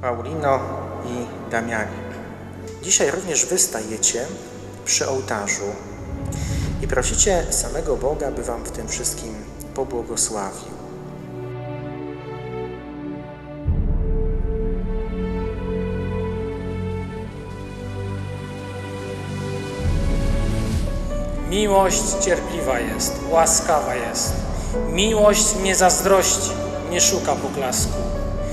Paulino i Damianie. Dzisiaj również wy stajecie przy ołtarzu i prosicie samego Boga, by wam w tym wszystkim pobłogosławił. Miłość cierpliwa jest, łaskawa jest. Miłość nie zazdrości, nie szuka poklasku.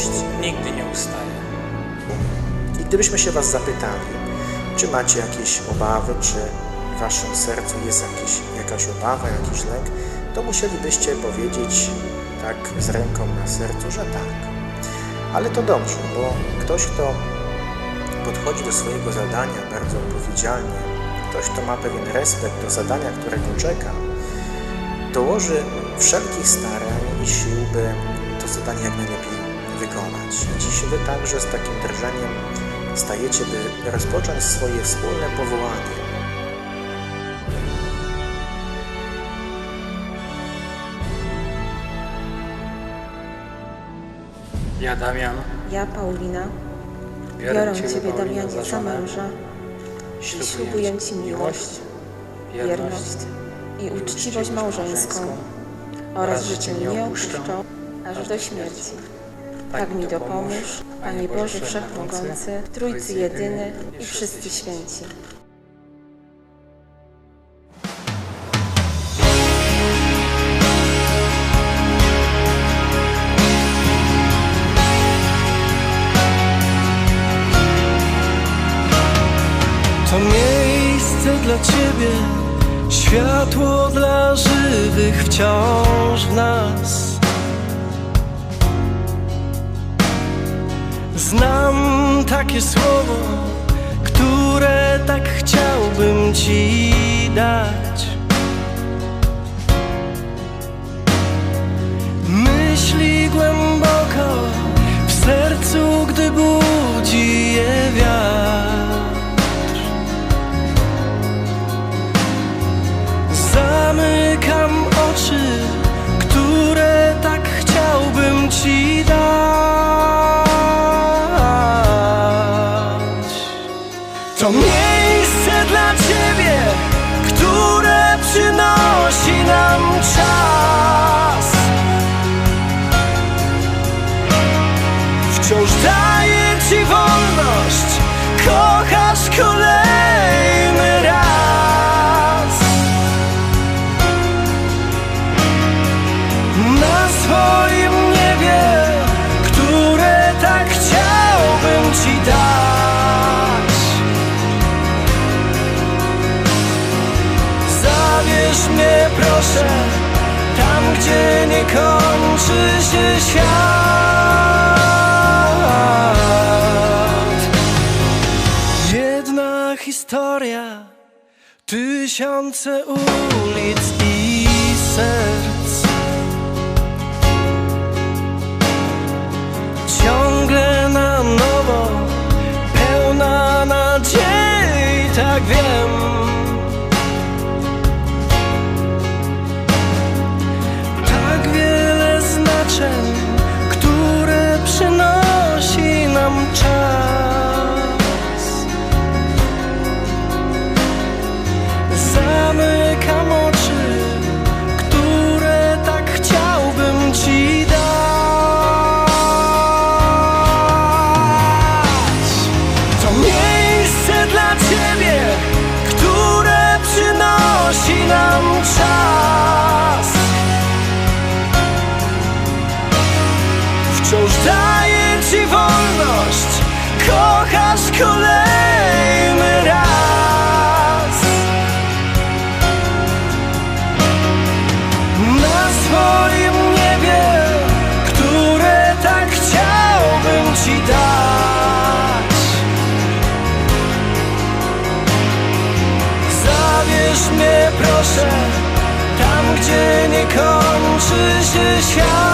Miłość nigdy nie ustaje. I gdybyśmy się was zapytali, czy macie jakieś obawy, czy w waszym sercu jest jakieś, jakaś obawa, jakiś lęk, to musielibyście powiedzieć tak z ręką na sercu, że tak. Ale to dobrze, bo ktoś, kto podchodzi do swojego zadania bardzo odpowiedzialnie, ktoś, kto ma pewien respekt do zadania, które go czeka, dołoży wszelkich starań i sił, by to zadanie jak najlepiej wykonać. Dziś Wy także z takim drżeniem stajecie, by rozpocząć swoje wspólne powołanie. Ja, Damian, Ja, Paulina, biorę, Ciebie, Damianie, za męża. I ślubuję Ci miłość, wierność i uczciwość małżeńską. oraz, że Cię nie opuszczę aż do śmierci. Tak mi dopomóż, Panie Boże Wszechmogący, Trójcy Jedyny i wszyscy święci. To miejsce dla Ciebie, światło dla żywych wciąż takie słowo, które tak chciałbym Ci dać. Myśli głęboko w sercu, gdy budzi je wiatr. To miejsce dla ciebie, które przynosi nam czas. Wciąż daje ci wolność, kochasz kolejny raz. Na swoim niebie, które tak chciałbym ci dać. Zabierz mnie proszę tam, gdzie nie kończy się świat. Jedna historia, tysiące ulic i serc. nasz kolejny raz. Na swoim niebie, które tak chciałbym Ci dać. Zabierz mnie proszę tam, gdzie nie kończy się świat.